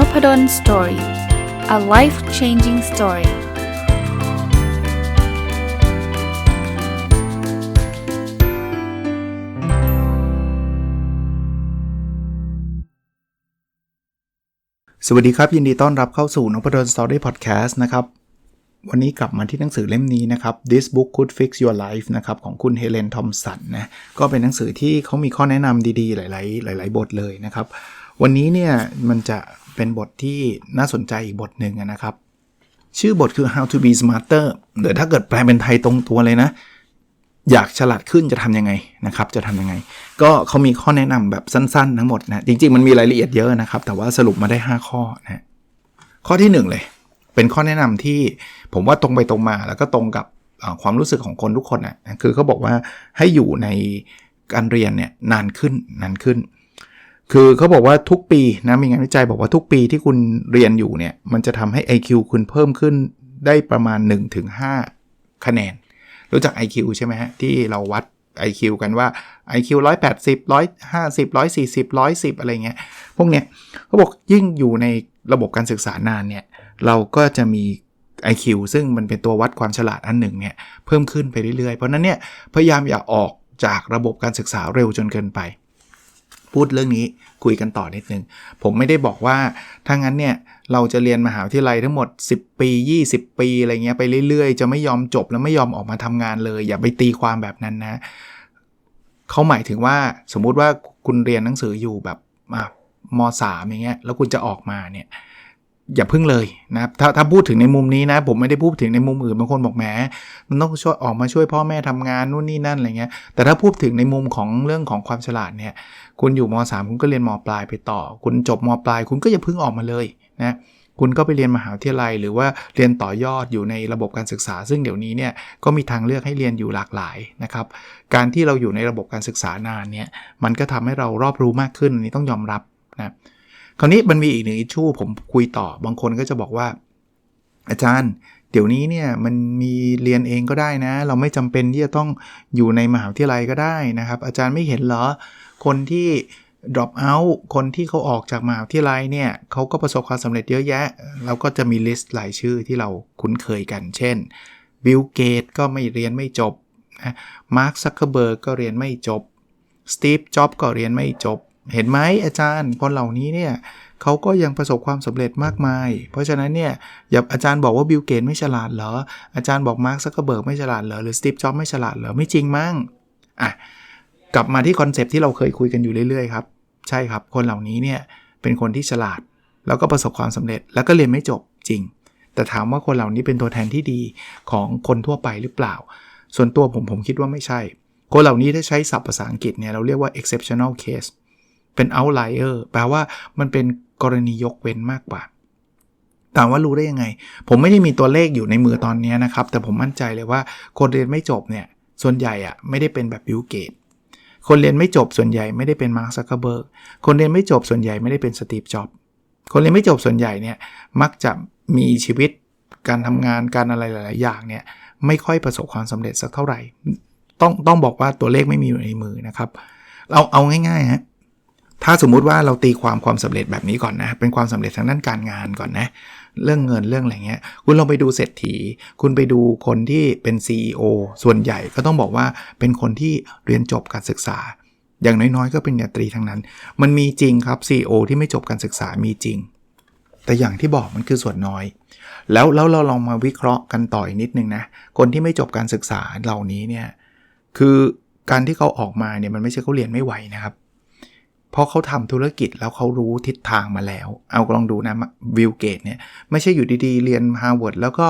n o p ด d o สตอรี่ a life changing story สวัสดีครับ ยินดีต้อนรับเข้าสู่นพดลสตอรี่พอดแคสต์นะครับ วันนี้กลับมาที่หนังสือเล่มนี้นะครับ This Book Could Fix Your Life นะครับของคุณเฮเลนทอมสันนะก็เป็นหนังสือที่เขามีข้อแนะนำดีๆ หลาย ๆ หลาย ๆ บทเลยนะครับ วันนี้เนี่ยมันจะ เป็นบทที่น่าสนใจอีกบทหนึ่งนะครับ ชื่อบทคือ how to be smarter เดี๋ยวถ้าเกิดแปลเป็นไทยตรงตัวเลยนะ อยากฉลาดขึ้นจะทำยังไงนะครับ จะทำยังไง ก็เขามีข้อแนะนำแบบสั้นๆ ทั้งหมดนะ จริง ๆ มันมีรายละเอียดเยอะนะครับ แต่ว่าสรุปมาได้ 5 ข้อนะข้อที่ 1 เลย เป็นข้อแนะนำที่ผมว่าตรงไปตรงมาแล้วก็ตรงกับความรู้สึกของคนทุกคนนะคือเขาบอกว่าให้อยู่ในการเรียนเนี่ยนานขึ้นนานขึ้น คือเขาบอกว่าทุกปีนะมีงานวิจัยบอกว่าทุกปีที่คุณเรียนอยู่เนี่ย มันจะทำให้ IQ คุณเพิ่มขึ้นได้ประมาณ 1-5 คะแนน รู้จัก IQ ใช่ไหมฮะ ที่เราวัด IQ กันว่า IQ 180 150 140 110 อะไรเงี้ย พวกเนี้ยเขาบอกยิ่งอยู่ในระบบการศึกษานานเนี่ย เราก็จะมี IQ ซึ่งมันเป็นตัววัดความฉลาดอันหนึ่งเนี่ย เพิ่มขึ้นไปเรื่อยๆ เพราะนั้นเนี่ย พยายามอย่าออกจากระบบการศึกษาเร็วจนเกินไป พูดเรื่องนี้คุยกันต่อนิดนึง ผมไม่ได้บอกว่าถ้างั้นเนี่ยเราจะเรียนมหาวิทยาลัยทั้งหมด 10 ปี 20 ปีอะไรเงี้ยไปเรื่อยๆ จะไม่ยอมจบแล้วไม่ยอมออกมาทำงานเลย อย่าไปตีความแบบนั้นนะเขาหมายถึงว่าสมมุติว่าคุณเรียนหนังสืออยู่แบบมสามอย่างเงี้ยแล้วคุณจะออกมาเนี่ย อย่าพึ่งเลยนะถ้าถ้าพูดถึงในมุมนี้นะ ผมไม่ได้พูดถึงในมุมอื่นบางคนบอกแหมมันต้องช่วยออกมาช่วยพ่อแม่ทำงานนู่นนี่นั่นอะไรเงี้ยแต่ถ้าพูดถึงในมุมของเรื่องของความฉลาดเนี่ย คุณอยู่ม .3 คุณก็เรียนมปลายไปต่อ คุณจบมปลาย คุณก็อย่าพึ่งออกมาเลยนะคุณก็ไปเรียนมหาวิทยาลัย หรือว่าเรียนต่อยอดอยู่ในระบบการศึกษา ซึ่งเดี๋ยวนี้เนี่ยก็มีทางเลือกให้เรียนอยู่หลากหลายนะครับการที่เราอยู่ในระบบการศึกษานานเนี่ยมันก็ทำให้เรารอบรู้มากขึ้นอันนี้ต้องยอมรับนะ คราวนี้มันมีอีกหนึ่งอิชชูผมคุยต่อบางคนก็จะบอกว่า อาจารย์ เดี๋ยวนี้เนี่ยมันมีเรียนเองก็ได้นะ เราไม่จำเป็นที่จะต้องอยู่ในมหาวิทยาลัยก็ได้นะครับ อาจารย์ไม่เห็นเหรอ คนที่ drop out คนที่เขาออกจากมหาวิทยาลัยเนี่ยเขาก็ประสบความสำเร็จเยอะแยะแล้วก็จะมีลิสต์หลายชื่อที่เราคุ้นเคยกัน เช่นบิลเกตก็ไม่เรียนไม่จบมาร์คซักเคเบิร์กก็เรียนไม่จบสตีฟจ็อบก็เรียนไม่จบ เห็นไหมอาจารย์คนเหล่านี้เนี่ยเขาก็ยังประสบความสำเร็จมากมาย เพราะฉะนั้นเนี่ยอย่าอาจารย์บอกว่าบิลเกตไม่ฉลาดเหรอ อาจารย์บอกมาร์คซักเกอร์เบิร์กไม่ฉลาดเหรอ หรือสตีฟจ็อบไม่ฉลาดเหรอ ไม่จริงมั้งอะกลับมาที่คอนเซปที่เราเคยคุยกันอยู่เรื่อยๆครับ ใช่ครับ คนเหล่านี้เนี่ยเป็นคนที่ฉลาด แล้วก็ประสบความสำเร็จแล้วก็เรียนไม่จบจริง แต่ถามว่าคนเหล่านี้เป็นตัวแทนที่ดีของคนทั่วไปหรือเปล่า ส่วนตัวผมผมคิดว่าไม่ใช่ คนเหล่านี้ถ้าใช้ศัพท์ภาษาอังกฤษเนี่ยเราเรียกว่า exceptional case เป็น outlier แปลว่ามันเป็นกรณียกเว้นมากกว่าถามว่ารู้ได้ยังไง ผมไม่ได้มีตัวเลขอยู่ในมือตอนนี้นะครับ แต่ผมมั่นใจเลยว่าคนเรียนไม่จบเนี่ย ส่วนใหญ่อะไม่ได้เป็นแบบบิลเกต คนเรียนไม่จบส่วนใหญ่ไม่ได้เป็นมาร์คซักเคเบิร์ก คนเรียนไม่จบส่วนใหญ่ไม่ได้เป็นสตีฟจ็อบ คนเรียนไม่จบส่วนใหญ่เนี่ยมักจะมีชีวิตการทำงานการอะไรหลาย ๆ อย่างเนี่ยไม่ค่อยประสบความสำเร็จสักเท่าไหร่ ต้องต้องบอกว่าตัวเลขไม่มีอยู่ในมือนะครับ เราเอาง่ายๆฮะ ถ้าสมมุติว่าเราตีความความสำเร็จแบบนี้ก่อนนะ เป็นความสำเร็จทางด้านการงานก่อนนะ เรื่องเงินเรื่องอะไรเงี้ย คุณลองไปดูเศรษฐี คุณไปดูคนที่เป็น CEO ส่วนใหญ่ก็ต้องบอกว่าเป็นคนที่เรียนจบการศึกษา อย่างน้อยๆ ก็เป็นญาตรีทั้งนั้น มันมีจริงครับ CEO ที่ไม่จบการศึกษามีจริง แต่อย่างที่บอกมันคือส่วนน้อย แล้วแล้วเราลองมาวิเคราะห์กันต่ออีกนิดนึงนะ คนที่ไม่จบการศึกษาเหล่านี้เนี่ย คือการที่เขาออกมาเนี่ยมันไม่ใช่เขาเรียนไม่ไหวนะครับ เพราะเขาทำธุรกิจแล้วเขารู้ทิศทางมาแล้ว เอาลองดูนะวิลเกตเนี่ยไม่ใช่อยู่ดีๆ เรียนฮาร์วาร์ดแล้วก็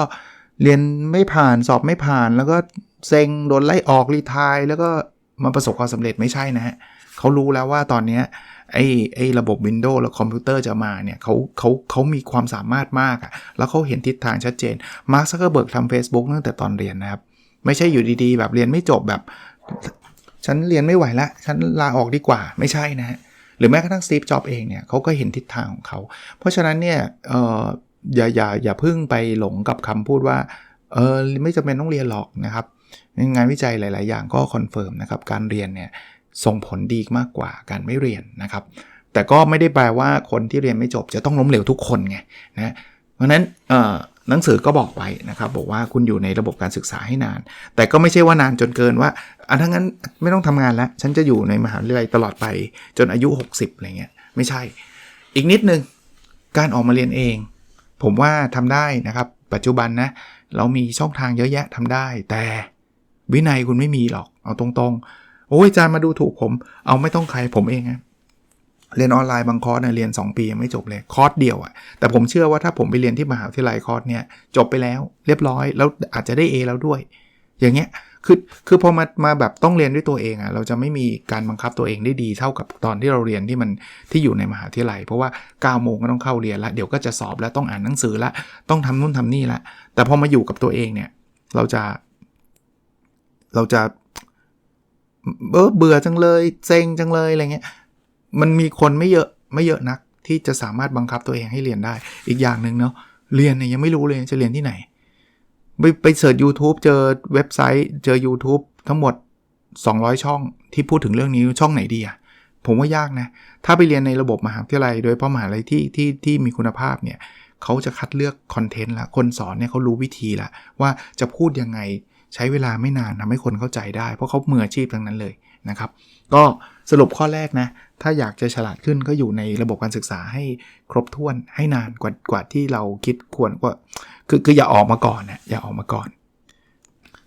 เรียนไม่ผ่านสอบไม่ผ่าน แล้วก็เซ็งโดนไล่ออกรีทายแล้วก็มาประสบความสำเร็จไม่ใช่นะฮะเขารู้แล้วว่าตอนนี้ไอ้ไอ้ระบบ Windows แล้วคอมพิวเตอร์จะมาเนี่ยเขาเขาเขามีความสามารถมากอะแล้วเขาเห็นทิศทางชัดเจนมาร์คซักเกอร์เบิร์กทำ Facebook ตั้งแต่ตอนเรียนนะครับ ไม่ใช่อยู่ดีๆ แบบเรียนไม่จบแบบ ฉันเรียนไม่ไหวล้วฉันลาออกดีกว่าไม่ใช่นะฮะ หรือแม้กระทั่งสตีฟจ็อบเองเนี่ยเขาก็เห็นทิศทางของเขา เพราะฉะนั้นเนี่ยอออย่าอย่าอย่าพึ่งไปหลงกับคำพูดว่าเออไม่จำเป็นต้องเรียนหรอกนะครับงานวิจัยหลาย ๆ อย่างก็คอนเฟิร์มนะครับการเรียนเนี่ยส่งผลดีมากกว่าการไม่เรียนนะครับแแต่ก็ไม่ได้แปลว่าคนที่เรียนไม่จบจะต้องล้มเหลวทุกคนไงนะเพราะฉะนั้น หนังสือก็บอกไว้นะครับ บอกว่าคุณอยู่ในระบบการศึกษาให้นาน แต่ก็ไม่ใช่ว่านานจนเกินว่าอะถ้างั้นไม่ต้องทำงานแล้ว ฉันจะอยู่ในมหาวิทยาลัยตลอดไปจนอายุ 60อะไรเงี้ยไม่ใช่ อีกนิดนึงการออกมาเรียนเอง ผมว่าทำได้นะครับ ปัจจุบันนะเรามีช่องทางเยอะแยะทำได้ แต่วินัยคุณไม่มีหรอกเอาตรงๆโอ้ยอาจารย์มาดูถูกผม เอาไม่ต้องใครผมเองนะ เรียนออนไลน์บางคอร์สเนี่ยเรียน 2 ปียังไม่จบเลยคอร์สเดียวอะแต่ผมเชื่อว่าถ้าผมไปเรียนที่มหาวิทยาลัยคอร์สเนี่ยจบไปแล้ว เรียบร้อยแล้วอาจจะได้ A แล้วด้วย อย่างเงี้ยคือคือพอมามาแบบต้องเรียนด้วยตัวเองอะเราจะไม่มีการบังคับตัวเองได้ดีเท่ากับตอนที่เราเรียนที่มันที่อยู่ในมหาวิทยาลัย เพราะว่า9ก้าโมงก็ต้องเข้าเรียนละเดี๋ยวก็จะสอบแล้วต้องอ่านหนังสือละต้องทำนู่นทำนี่ละแต่พอมาอยู่กับตัวเองเนี่ยเราจะ เราจะเออเบื่อจังเลยเซ็งจังเลยอะไรเงี้ย มันมีคนไม่เยอะไม่เยอะนัก ที่จะสามารถบังคับตัวเองให้เรียนได้ อีกอย่างหนึ่งเนาะเรียนเนี่ยยังไม่รู้เลยจะเรียนที่ไหน ไปไปเสิร์ช YouTube เจอเว็บไซต์เจอ YouTube ทั้งหมด 200 ช่องที่พูดถึงเรื่องนี้ช่องไหนดีอะผมว่ายากนะ ถ้าไปเรียนในระบบมหาวิทยาลัย โดยเฉพาะมหาลัยที่ที่ที่มีคุณภาพเนี่ยเขาจะคัดเลือกคอนเทนต์ละ คนสอนเนี่ยเขารู้วิธีละว่าจะพูดยังไงใช้เวลาไม่นานทำให้คนเข้าใจได้ เพราะเขาเมืออาชีพทั้งนั้นเลยนะครับ ก็สรุปข้อแรกนะ ถ้าอยากจะฉลาดขึ้นก็อยู่ในระบบการศึกษาให้ครบถ้วนให้นานกว่ากว่าที่เราคิดควรว่าคือคืออย่าออกมาก่อนนะอย่าออกมาก่อน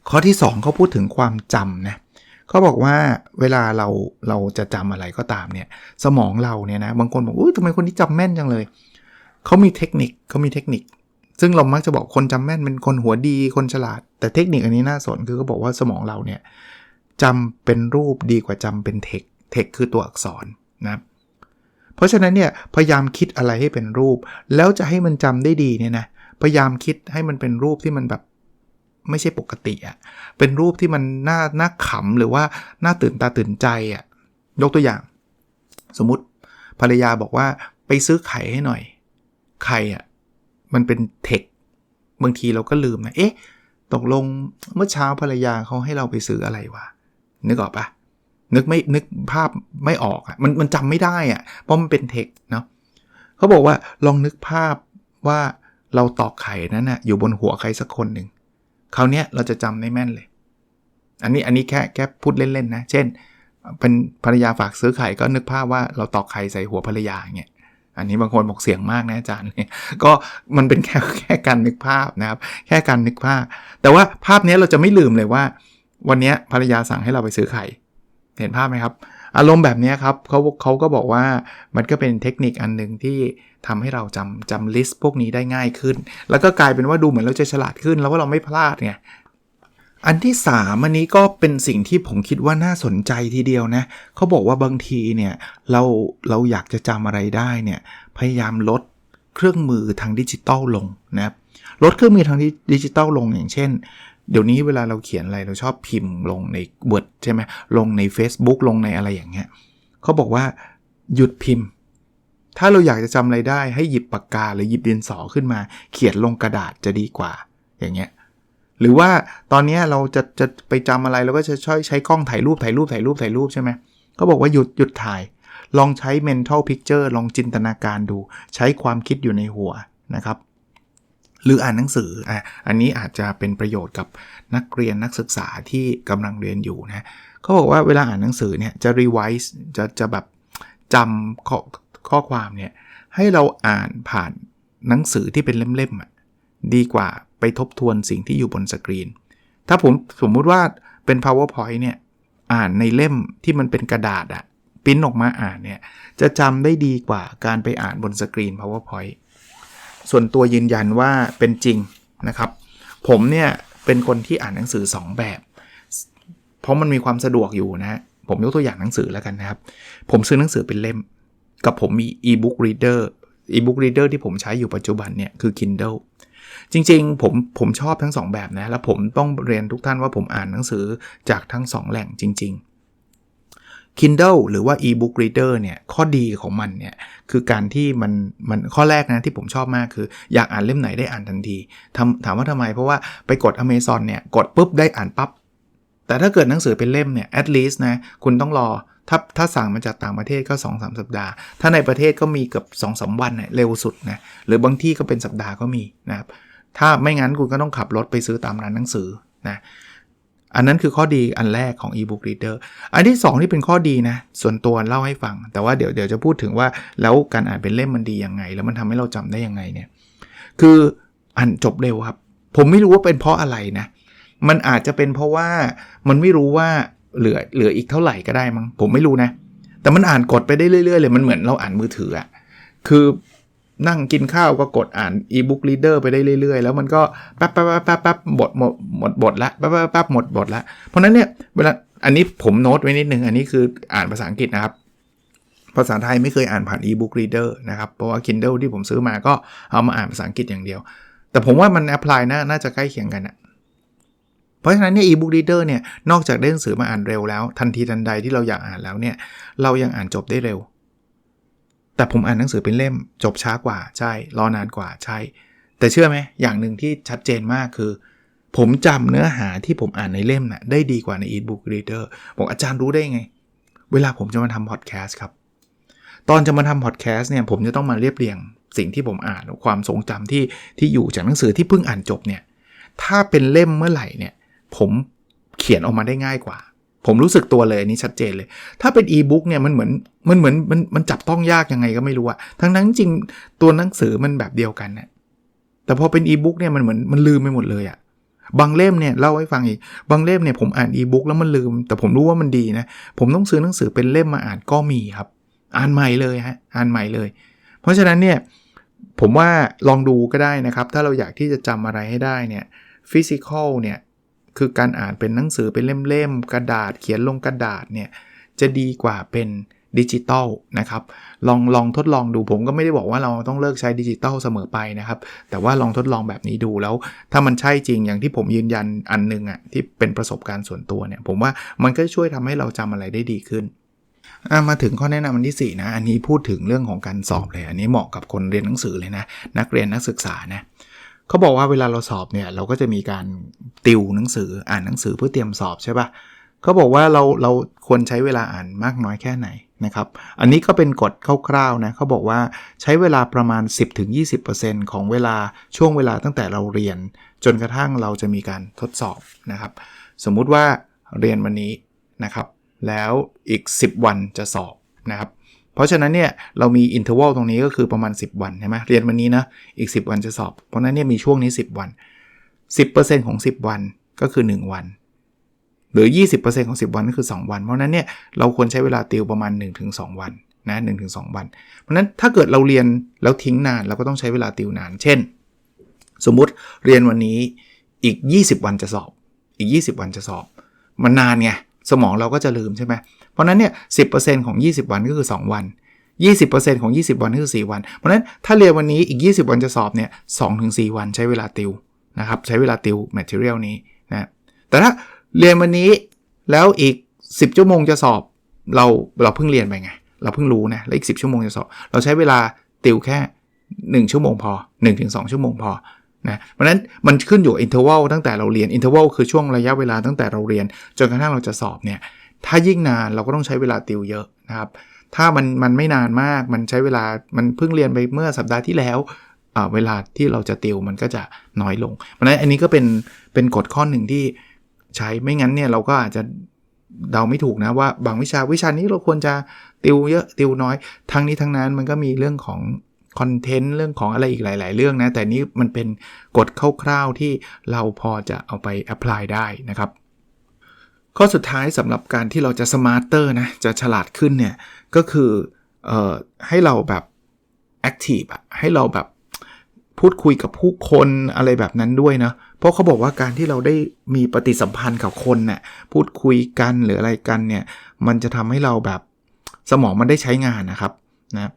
ข้อที่ 2เขาพูดถึงความจำนะเขาบอกว่าเวลาเราเราจะจำอะไรก็ตามเนี่ย สมองเราเนี่ยนะบางคนบอกอุ้ยทำไมคนนี้จำแม่นจังเลยเขามีเทคนิคเขามีเทคนิค ซึ่งเรามักจะบอกคนจำแม่นเป็นคนหัวดีคนฉลาด แต่เทคนิคอันนี้น่าสนคือเขาบอกว่าสมองเราเนี่ยจำเป็นรูปดีกว่าจำเป็นเทคเทคคือตัวอักษร นะเพราะฉะนั้นเนี่ยพยายามคิดอะไรให้เป็นรูป แล้วจะให้มันจำได้ดีเนี่ยนะพยายามคิดให้มันเป็นรูปที่มันแบบไม่ใช่ปกติอะ่ะเป็นรูปที่มันน่าน่าขำหรือว่าน่าตื่นตาตื่นใจอะ่ะยกตัวอย่าง สมมุติภรรยาบอกว่าไปซื้อไข่ให้หน่อย ไข่อะ่ะมันเป็นเทคบางทีเราก็ลืมนะ เอ๊ะ ตกลงเมื่อเช้าภรรยาเขาให้เราไปซื้ออะไรวะนึกออกปะ นึกไม่นึกภาพไม่ออกอะมันมันจำไม่ได้อะเพราะมันเป็นเทคเนาะเขาบอกว่าลองนึกภาพว่าเราตอกไข่นั้นนะ่ะอยู่บนหัวใครสักคนหนึ่งคราวนี้เราจะจำได้แม่นเลย อันนี้อันนี้แค่แค่พูดเล่นๆนะ เช่น เป็นภรรยาฝากซื้อไข่ก็นึกภาพว่าเราตอกไข่ใส่หัวภรรยาเงี้ย อันนี้บางคนบอกเสียงมากนะอาจารย์เนี่ยก็มันเป็นแค่แค่การนึกภาพนะครับ แค่การนึกภาพ แต่ว่าภาพนี้เราจะไม่ลืมเลยว่า วันนี้ภรรยาสั่งให้เราไปซื้อไข่ เห็นภาพไหมครับ อารมณ์แบบนี้ครับเขาเขาก็บอกว่ามันก็เป็นเทคนิคอันหนึ่งที่ทำให้เราจำจำลิสต์พวกนี้ได้ง่ายขึ้น แล้วก็กลายเป็นว่าดูเหมือนเราจะฉลาดขึ้น แล้วว่าเราไม่พลาดไงอันที่ 3 อันนี้ก็เป็นสิ่งที่ผมคิดว่าน่าสนใจทีเดียวนะเขาบอกว่าบางทีเนี่ยเราเราอยากจะจำอะไรได้เนี่ยพยายามลดเครื่องมือทางดิจิตอลลงนะครับลดเครื่องมือทางดิจิตอลลงอย่างเช่น เดี๋ยวนี้เวลาเราเขียนอะไรเราชอบพิมพ์ลงใน Word ใช่ไหมลงใน Facebook ลงในอะไรอย่างเงี้ยเขาบอกว่าหยุดพิมพ์ ถ้าเราอยากจะจำอะไรได้ให้หยิบปากกาหรือหยิบดินสอขึ้นมา เขียนลงกระดาษจะดีกว่าอย่างเงี้ยหรือว่าตอนนี้เราจะจะไปจำอะไรเราก็จะช่วยใช้กล้องถ่ายรูปถ่ายรูปถ่ายรูปถ่ายรูปใช่ไหมเขาบอกว่าหยุดหยุดถ่าย ลองใช้ mental picture ลองจินตนาการดู ใช้ความคิดอยู่ในหัวนะครับ หรืออ่านหนังสืออะอันนี้อาจจะเป็นประโยชน์กับนักเรียนนักศึกษาที่กำลังเรียนอยู่นะเขาบอกว่าเวลาอ่านหนังสือเนี่ยจะ revise จะจะแบบจำข้อข้อความเนี่ยให้เราอ่านผ่านหนังสือที่เป็นเล่มๆดีกว่าไปทบทวนสิ่งที่อยู่บนสกรีน ถ้าผมสมมุติว่าเป็น powerpoint เนี่ยอ่านในเล่มที่มันเป็นกระดาษอะปิ้นออกมาอ่านเนี่ยจะจำได้ดีกว่าการไปอ่านบนสกรีน powerpoint ส่วนตัวยืนยันว่าเป็นจริงนะครับ ผมเนี่ยเป็นคนที่อ่านหนังสือ 2 แบบ เพราะมันมีความสะดวกอยู่นะผมยกตัวอย่างหนังสือแล้วกันนะครับ ผมซื้อหนังสือเป็นเล่ม กับผมมี e-book reader e-book reader ที่ผมใช้อยู่ปัจจุบันเนี่ยคือ Kindle จริงๆ ผมผมชอบทั้ง 2 แบบนะ แล้วผมต้องเรียนทุกท่านว่าผมอ่านหนังสือจากทั้ง 2 แหล่งจริง ๆ Kindle หรือว่า e-book reader เนี่ยข้อดีของมันเนี่ยคือการที่มันมันข้อแรกนะที่ผมชอบมากคือ อยากอ่านเล่มไหนได้อ่านทันทีทำถามว่าทำไม เพราะว่าไปกด Amazon เนี่ยกดปุ๊บได้อ่านปับ๊บแต่ถ้าเกิดหนังสือเป็นเล่มเนี่ย at least นะคุณต้องรอถ้าถ้าสั่งมาจากต่างประเทศก็ 2-3สสัปดาห์ ถ้าในประเทศก็มีเกือบ2อสวันเนี่ยเร็วสุดนะหรือบางที่ก็เป็นสัปดาห์ก็มีนะครับถ้าไม่งั้นคุณก็ต้องขับรถไปซื้อตามร้านหนังสือนะ อันนั้นคือข้อดีอันแรกของ e-book reader อันที่ 2 ที่เป็นข้อดีนะ ส่วนตัวเล่าให้ฟัง แต่ว่าเดี๋ยวเดี๋ยวจะพูดถึงว่าแล้วการอ่านเป็นเล่มมันดียังไง แล้วมันทำให้เราจำได้ยังไงเนี่ย คืออ่านจบเร็วครับ ผมไม่รู้ว่าเป็นเพราะอะไรนะ มันอาจจะเป็นเพราะว่ามันไม่รู้ว่าเหลือเหลืออีกเท่าไหร่ก็ได้มั้งผมไม่รู้นะ แต่มันอ่านกดไปได้เรื่อยๆเลยมันเหมือนเราอ่านมือถืออะคือ นั่งกินข้าวก็กดอ่าน e-book reader ไปได้เรื่อยๆ แล้วมันก็แป๊บแป๊บแป๊บแป๊บแป๊บหมดหมดหมดบทละแป๊บแป๊บแป๊บหมดบทละ เพราะนั้นเนี่ยเวลาอันนี้ผมโน้ตไว้นิดนึง อันนี้คืออ่านภาษาอังกฤษนะครับ ภาษาไทยไม่เคยอ่านผ่าน e-book reader นะครับ เพราะว่า Kindle ที่ผมซื้อมาก็เอามาอ่านภาษาอังกฤษอย่างเดียว แต่ผมว่ามัน apply น่าน่าจะใกล้เคียงกันอะเพราะฉะนั้นเนี่ย e-book reader เนี่ยนอกจากได้หนังสือมาอ่านเร็วแล้ว ทันทีทันใดที่เราอยากอ่านแล้วเนี่ยเรายังอ่านจบได้เร็ว แต่ผมอ่านหนังสือเป็นเล่มจบช้ากว่าใช่รอนานกว่าใช่ แต่เชื่อไหมอย่างหนึ่งที่ชัดเจนมากคือ ผมจำเนื้อหาที่ผมอ่านในเล่มนะ่ะได้ดีกว่าใน e-book reader บอกอาจารย์รู้ได้ไง เวลาผมจะมาทำพอดแคสต์ครับ ตอนจะมาทำพอดแคสต์เนี่ยผมจะต้องมาเรียบเรียงสิ่งที่ผมอ่านความทรงจำที่ที่อยู่จากหนังสือที่เพิ่งอ่านจบเนี่ยถ้าเป็นเล่มเมื่อไหร่เนี่ยผมเขียนออกมาได้ง่ายกว่า ผมรู้สึกตัวเลยอันนี้ชัดเจนเลย ถ้าเป็นอีบุ๊กเนี่ยมันเหมือนมันเหมือนมันมันจับต้องยากยังไงก็ไม่รู้อะทั้งนั้นจริงตัวหนังสือมันแบบเดียวกันนะแต่พอเป็นอีบุ๊กเนี่ยมันเหมือนมันลืมไปหมดเลยอะบางเล่มเนี่ยเล่าให้ฟังอีกบางเล่มเนี่ยผมอ่านอีบุ๊กแล้วมันลืม แต่ผมรู้ว่ามันดีนะ ผมต้องซื้อหนังสือเป็นเล่มมาอ่านก็มีครับ อ่านใหม่เลยฮะอ่านใหม่เลย เพราะฉะนั้นเนี่ยผมว่าลองดูก็ได้นะครับ ถ้าเราอยากที่จะจำอะไรให้ได้เนี่ยฟิสิกอลเนี่ย คือการอ่านเป็นหนังสือเป็นเล่มๆ กระดาษเขียนลงกระดาษเนี่ยจะดีกว่าเป็นดิจิตอลนะครับลองลองทดลองดูผมก็ไม่ได้บอกว่าเราต้องเลิกใช้ดิจิตอลเสมอไปนะครับ แต่ว่าลองทดลองแบบนี้ดูแล้ว ถ้ามันใช่จริงอย่างที่ผมยืนยันอันนึงอะ่ะที่เป็นประสบการณ์ส่วนตัวเนี่ยผมว่ามันก็ช่วยทำให้เราจำอะไรได้ดีขึ้น มาถึงข้อแนะนำอันที่ 4 นะ อันนี้พูดถึงเรื่องของการสอบเลย อันนี้เหมาะกับคนเรียนหนังสือเลยนะ นักเรียนนักศึกษานะเขาบอกว่าเวลาเราสอบเนี่ยเราก็จะมีการติวหนังสืออ่านหนังสือเพื่อเตรียมสอบใช่ปะเขาบอกว่าเราเราควรใช้เวลาอ่านมากน้อยแค่ไหนนะครับ อันนี้ก็เป็นกฎคร่าวๆนะเขาบอกว่าใช้เวลาประมาณ 10-20%ของเวลาช่วงเวลาตั้งแต่เราเรียน จนกระทั่งเราจะมีการทดสอบนะครับ สมมุติว่าเรียนวันนี้นะครับ แล้วอีก 10 วันจะสอบนะครับ เพราะฉะนั้นเนี่ยเรามีอินเทอร์วัลตรงนี้ก็คือประมาณ 10 วันใช่ไหมเรียนวันนี้นะอีก 10 วันจะสอบ เพราะนั้นเนี่ยมีช่วงนี้ 10 วัน 10%ของ 10 วันก็คือ 1 วัน หรือ 20%ของ 10 วันก็คือ 2 วัน เพราะนั้นเนี่ยเราควรใช้เวลาติวประมาณ 1-2 วันนะ1-2วัน เพราะนั้นถ้าเกิดเราเรียนแล้วทิ้งนานเราก็ต้องใช้เวลาติวนาน เช่น สมมุติเรียนวันนี้อีก 20 วันจะสอบ อีก 20 วันจะสอบ มันนานไง สมองเราก็จะลืมใช่ไหมเพราะนั้นเนี่ยสิของ 20 วันก็คือ 2 วัน 20%ของ 20 วันก็คือ 4 วัน เพราะนั้นถ้าเรียนวันนี้อีก 20 วันจะสอบเนี่ย2-4 วันใช้เวลาติวนะครับใช้เวลาติว material นี้นะแต่ถ้าเรียนวันนี้แล้วอีก 10 ชั่วโมงจะสอบเราเราเพิ่งเรียนไปไง เราเพิ่งรู้นะแล้วอีก 10 ชั่วโมงจะสอบ เราใช้เวลาติวแค่ 1 ชั่วโมงพอ 1-2 ชั่วโมงพอ นะเพราะนั้นมันขึ้นอยู่อินเทอร์วัลตั้งแต่เราเรียนอินเทอร์วัลคือช่วงระยะเวลาตั้งแต่เราเรียน จนกระทั่งเราจะสอบเนี่ยถ้ายิ่งนานเราก็ต้องใช้เวลาติวเยอะนะครับถ้ามันมันไม่นานมากมันใช้เวลามันเพิ่งเรียนไปเมื่อสัปดาห์ที่แล้วเวลาที่เราจะติวมันก็จะน้อยลง เพราะนั้นอันนี้ก็เป็นเป็นกฎข้อหนึ่งที่ใช้ไม่งั้นเนี่ยเราก็อาจจะเดาไม่ถูกนะว่าบางวิชาวิชานี้เราควรจะติวเยอะติวน้อย ทั้งนี้ทั้งนั้นมันก็มีเรื่องของ คอนเทนต์เรื่องของอะไรอีกหลาย ๆ เรื่องนะ แต่นี้มันเป็นกฎคร่าวๆที่เราพอจะเอาไปแอพพลายได้นะครับ ข้อสุดท้ายสำหรับการที่เราจะสมาร์เตอร์นะ จะฉลาดขึ้นเนี่ย ก็คือออให้เราแบบแอคทีฟอะให้เราแบบพูดคุยกับผู้คนอะไรแบบนั้นด้วยนะ เพราะเขาบอกว่าการที่เราได้มีปฏิสัมพันธ์กับคนเนะ่ยพูดคุยกันหรืออะไรกันเนี่ย มันจะทำให้เราแบบสมองมันได้ใช้งานนะครับนะ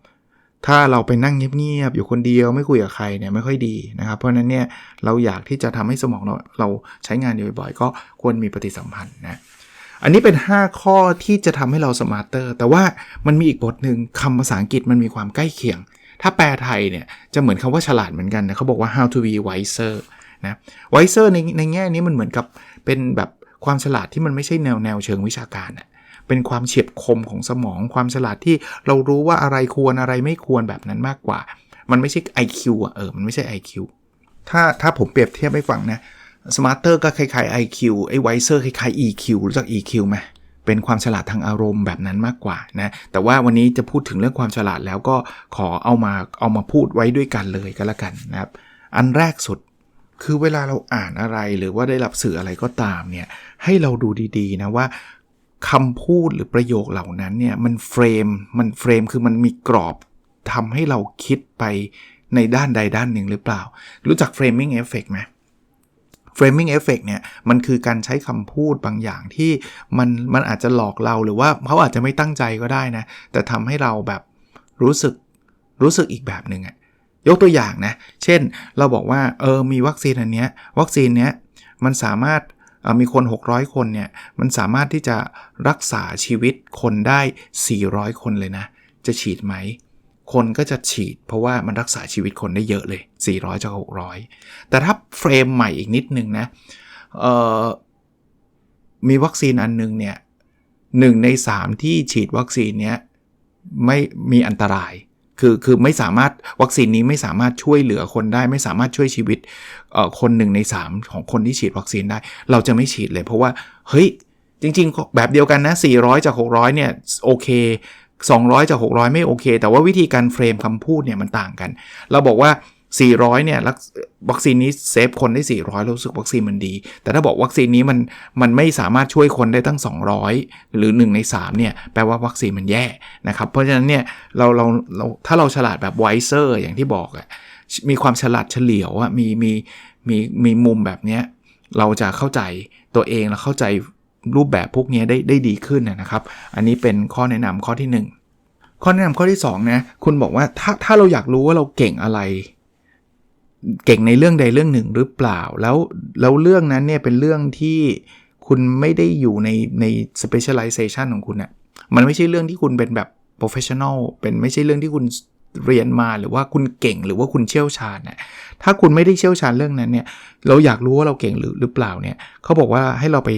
ถ้าเราไปนั่งเงียบๆอยู่คนเดียวไม่คุยกับใครเนี่ยไม่ค่อยดีนะครับ เพราะนั้นเนี่ยเราอยากที่จะทำให้สมองเราเราใช้งานบ่อยๆ ก็ควรมีปฏิสัมพันธ์นะอันนี้เป็น 5 ข้อที่จะทำให้เราสมาร์เตอร์ แต่ว่ามันมีอีกบทหนึ่งคำภาษาอังกฤษมันมีความใกล้เคียง ถ้าแปลไทยเนี่ยจะเหมือนคำว่าฉลาดเหมือนกันนะเขาบอกว่า how to be wiser นะ wiser ในในแง่นี้มันเหมือนกับเป็นแบบความฉลาดที่มันไม่ใช่แนวแนวเชิงวิชาการนะ เป็นความเฉียบคมของสมองความฉลาดที่เรารู้ว่าอะไรควรอะไรไม่ควรแบบนั้นมากกว่า มันไม่ใช่ IQ อะเออมันไม่ใช่ IQ ถ้าถ้าผมเปรียบเทียบให้ฟังนะ smarter ก็คล้ายๆ IQ ไอ้ wiser คล้ายๆ EQ รู้จัก EQ ไหมเป็นความฉลาดทางอารมณ์แบบนั้นมากกว่านะ แต่ว่าวันนี้จะพูดถึงเรื่องความฉลาดแล้วก็ขอเอามาเอามาพูดไว้ด้วยกันเลยก็แล้วกันนะครับ อันแรกสุดคือเวลาเราอ่านอะไรหรือว่าได้รับสื่ออะไรก็ตามเนี่ยให้เราดูดีๆนะว่า คำพูดหรือประโยคเหล่านั้นเนี่ยมันเฟรมมันเฟรมคือมันมีกรอบทำให้เราคิดไปในด้านใดด้านหนึ่งหรือเปล่า รู้จัก framing effect ไหม framing effect เนี่ยมันคือการใช้คำพูดบางอย่างที่มันมันอาจจะหลอกเราหรือว่าเขาอาจจะไม่ตั้งใจก็ได้นะ แต่ทำให้เราแบบรู้สึกรู้สึกอีกแบบหนึ่งอะยกตัวอย่างนะ เช่นเราบอกว่าเออมีวัคซีนอันเนี้ยวัคซีนเนี้ยมันสามารถ มีคน 600 คนเนี่ยมันสามารถที่จะรักษาชีวิตคนได้ 400 คนเลยนะ จะฉีดไหม คนก็จะฉีด เพราะว่ามันรักษาชีวิตคนได้เยอะเลย 400จาก600 แต่ถ้าเฟรมใหม่อีกนิดนึงนะมีวัคซีนอันนึงเนี่ยหใน 3 ที่ฉีดวัคซีนเนี้ยไม่มีอันตราย คือคือไม่สามารถวัคซีนนี้ไม่สามารถช่วยเหลือคนได้ ไม่สามารถช่วยชีวิตคนหนึ่งใน 3 ของคนที่ฉีดวัคซีนได้ เราจะไม่ฉีดเลย เพราะว่าเฮ้ยจริง ๆ แบบเดียวกันนะ 400 จาก 600 เนี่ยโอเค 200 จาก 600 ไม่โอเค แต่ว่าวิธีการเฟรมคำพูดเนี่ยมันต่างกัน เราบอกว่า 400 เนี่ยวัคซีนนี้เซฟคนได้ 400รู้สึกวัคซีนมันดี แต่ถ้าบอกวัคซีนนี้มันมันไม่สามารถช่วยคนได้ตั้ง 200 หรือ 1 ใน 3 เนี่ย แปลว่าวัคซีนมันแย่นะครับ เพราะฉะนั้นเนี่ยเราเราเราถ้าเราฉลาดแบบไวเซอร์อย่างที่บอกอะมีความฉลาดเฉลียวอะมีมีมีมีมุมแบบเนี้ยเราจะเข้าใจตัวเองแล้วเข้าใจรูปแบบพวกนี้ได้ได้ดีขึ้นนะครับ อันนี้เป็นข้อแนะนำข้อที่ 1 ข้อแนะนำข้อที่2นะคุณบอกว่าถ้าถ้าเราอยากรู้ว่าเราเก่งอะไร เก่งในเรื่องใดเรื่องหนึ่งหรือเปล่า แล้วแล้วเรื่องนั้นเนี่ยเป็นเรื่องที่คุณไม่ได้อยู่ในใน specialization ของคุณเนะ่ยมันไม่ใช่เรื่องที่คุณเป็นแบบ professional เป็นไม่ใช่เรื่องที่คุณเรียนมาหรือว่าคุณเก่งหรือว่าคุณเชี่ยวชาญนะถ้าคุณไม่ได้เชี่ยวชาญเรื่องนั้นเนี่ย เราอยากรู้ว่าเราเก่งหรือหรือเปล่าเนี่ยเขาบอกว่าให้เราไป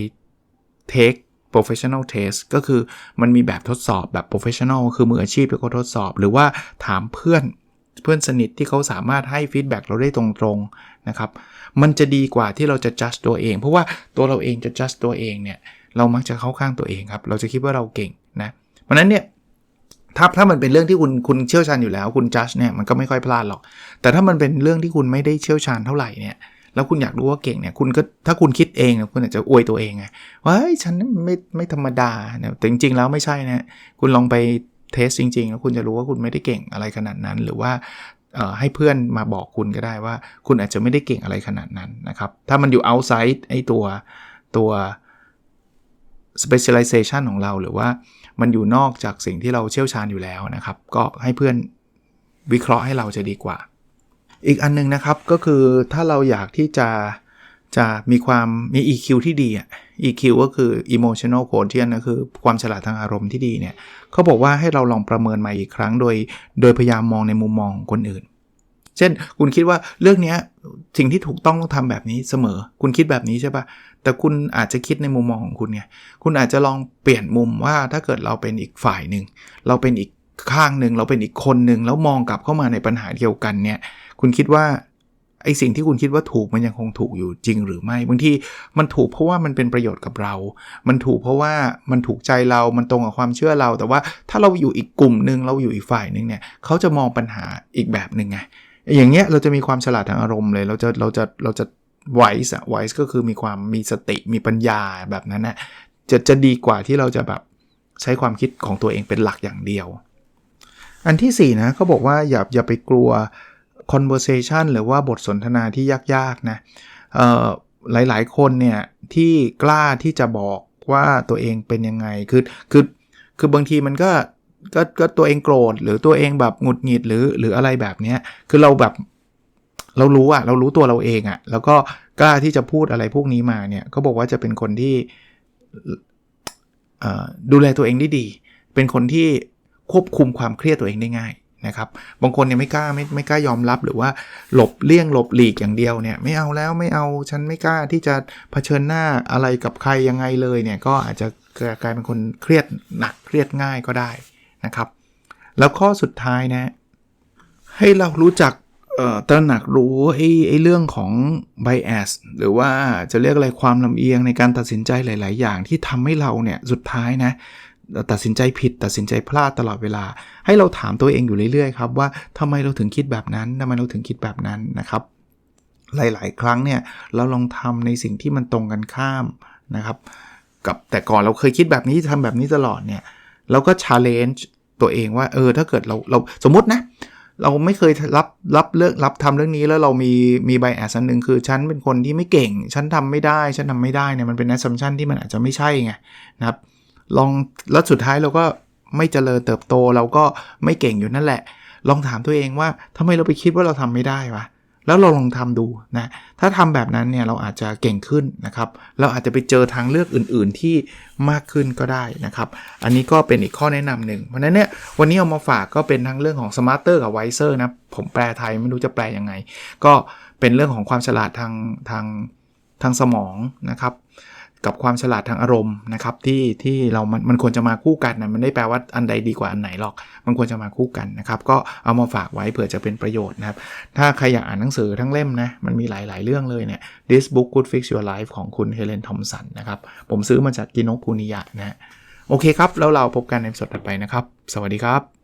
take professional test ก็คือมันมีแบบทดสอบแบบ professional คือมืออาชีพที่เขาทดสอบ หรือว่าถามเพื่อน เพื่อนสนิทที่เขาสามารถให้ฟีดแบ็กเราได้ตรงๆนะครับ มันจะดีกว่าที่เราจะ judge ตัวเอง เพราะว่าตัวเราเองจะ judge ตัวเองเนี่ย เรามักจะเข้าข้างตัวเองครับ เราจะคิดว่าเราเก่งนะ เพราะนั้นเนี่ยถ้าถ้ามันเป็นเรื่องที่คุณคุณเชี่ยวชาญอยู่แล้วคุณ judge เนี่ยมันก็ไม่ค่อยพลาดหรอก แต่ถ้ามันเป็นเรื่องที่คุณไม่ได้เชี่ยวชาญเท่าไหร่เนี่ยแล้วคุณอยากรู้ว่าเก่งเนี่ยคุณก็ถ้าคุณคิดเองคุณอาจจะอวยตัวเองไงว่าฉันไม่ไม่ธรรมดาแต่จริง ๆ แล้วไม่ใช่นะ คุณลองไป เทสจริงๆ แล้วคุณจะรู้ว่าคุณไม่ได้เก่งอะไรขนาดนั้น หรือว่าให้เพื่อนมาบอกคุณก็ได้ว่า คุณอาจจะไม่ได้เก่งอะไรขนาดนั้นนะครับ ถ้ามันอยู่ outside ไอตัวตัว specialization ของเราหรือว่ามันอยู่นอกจากสิ่งที่เราเชี่ยวชาญอยู่แล้วนะครับ ก็ให้เพื่อนวิเคราะห์ให้เราจะดีกว่า อีกอันนึงนะครับก็คือถ้าเราอยากที่จะจะมีความมี EQ ที่ดีอะ EQ ก็คือ emotional quotient ก็คือความฉลาดทางอารมณ์ที่ดีเนี่ยเขาบอกว่าให้เราลองประเมินใหม่อีกครั้งโดย โดยพยายามมองในมุมมองของคนอื่น เช่น คุณคิดว่าเรื่องนี้สิ่งที่ถูกต้องต้องทำแบบนี้เสมอ คุณคิดแบบนี้ใช่ปะแต่คุณอาจจะคิดในมุมมองของคุณไงคุณอาจจะลองเปลี่ยนมุมว่าถ้าเกิดเราเป็นอีกฝ่ายหนึ่งเราเป็นอีกข้างหนึ่งเราเป็นอีกคนหนึ่งแล้วมองกลับเข้ามาในปัญหาเดียวกันเนี่ย คุณคิดว่า ไอสิ่งที่คุณคิดว่าถูกมันยังคงถูกอยู่จริงหรือไม่บางทีมันถูกเพราะว่ามันเป็นประโยชน์กับเรา มันถูกเพราะว่ามันถูกใจเรา มันตรงกับความเชื่อเรา แต่ว่าถ้าเราอยู่อีกกลุ่มหนึ่งเราอยู่อีกฝ่ายหนึ่งเนี่ยเขาจะมองปัญหาอีกแบบหนึ่งไงอย่างเงี้ยเราจะมีความฉลาดทางอารมณ์เลย เราจะเราจะเราจะไวส์อะไวส์ก็คือมีความมีสติมีปัญญาแบบนั้นนะจะจะดีกว่าที่เราจะแบบใช้ความคิดของตัวเองเป็นหลักอย่างเดียว อันที่4นะเขาบอกว่าอย่าอย่าไปกลัว conversation หรือว่าบทสนทนาที่ยากๆนะหลายๆ คนเนี่ยที่กล้าที่จะบอกว่าตัวเองเป็นยังไงคือคือคือบางทีมันก็ก็ก็ตัวเองโกรธหรือตัวเองแบบหงุดหงิดหรือหรืออะไรแบบนี้คือเราแบบเรารู้อะเรารู้ตัวเราเองอะแล้วก็กล้าที่จะพูดอะไรพวกนี้มาเนี่ยก็บอกว่าจะเป็นคนที่ดูแลตัวเองได้ดี เป็นคนที่ควบคุมความเครียดตัวเองได้ง่าย นะครับบางคนเนี่ยไม่กล้าไม่ไม่กล้ายอมรับหรือว่าหลบเลี่ยงหลบหลีกอย่างเดียวเนี่ยไม่เอาแล้วไม่เอาฉันไม่กล้าที่จะเผชิญหน้าอะไรกับใครยังไงเลยเนี่ยก็อาจจะกลายเป็นคนเครียดหนักเครียดง่ายก็ได้นะครับ แล้วข้อสุดท้ายนะให้เรารู้จักตระหนักรู้ไอ้ไอ้เรื่องของ bias หรือว่าจะเรียกอะไรความลำเอียงในการตัดสินใจหลาย ๆ อย่างที่ทำให้เราเนี่ยสุดท้ายนะ ตัดสินใจผิด ตัดสินใจพลาดตลอดเวลา ให้เราถามตัวเองอยู่เรื่อยๆครับว่าทำไมเราถึงคิดแบบนั้นทำไมเราถึงคิดแบบนั้นนะครับ หลายๆ ครั้งเนี่ยเราลองทำในสิ่งที่มันตรงกันข้ามนะครับ กับแต่ก่อนเราเคยคิดแบบนี้ทำแบบนี้ตลอดเนี่ยเราก็ challenge ตัวเองว่าเออถ้าเกิดเราเราสมมตินะเราไม่เคยรับรับเลือกรับทำเรื่องนี้แล้วเรามีมีไบแอสอันหนึ่งคือฉันเป็นคนที่ไม่เก่ง ฉันทำไม่ได้ ฉันทำไม่ได้เนี่ยมันเป็น assumption ที่มันอาจจะไม่ใช่ไงนะครับ ลองแล้วสุดท้ายเราก็ไม่เจริญเติบโตเราก็ไม่เก่งอยู่นั่นแหละ ลองถามตัวเองว่าทำไมเราไปคิดว่าเราทำไม่ได้วะแล้วเราลองทำดูนะถ้าทำแบบนั้นเนี่ยเราอาจจะเก่งขึ้นนะครับ เราอาจจะไปเจอทางเลือกอื่น ๆที่มากขึ้นก็ได้นะครับ อันนี้ก็เป็นอีกข้อแนะนำหนึ่งเพราะฉะนั้นเนี่ยวันนี้เอามาฝากก็เป็นทั้งเรื่องของ smarter กับ wiser นะผมแปลไทยไม่รู้จะแปลยังไง ก็เป็นเรื่องของความฉลาดทางทางทางสมองนะครับ กับความฉลาดทางอารมณ์นะครับที่ที่เรามันมันควรจะมาคู่กันนะมันไม่ได้แปลว่าอันใดดีกว่าอันไหนหรอก มันควรจะมาคู่กันนะครับ ก็เอามาฝากไว้เผื่อจะเป็นประโยชน์นะครับ ถ้าใครอยากอ่านหนังสือทั้งเล่มนะมันมีหลาย ๆ เรื่องเลยเนี่ย This Book Could Fix Your Life ของคุณเฮเลนทอมสันนะครับ ผมซื้อมาจากกินกคูนิยะนะฮะโอเคครับ แล้วเราพบกันในสดถัดไปนะครับ สวัสดีครับ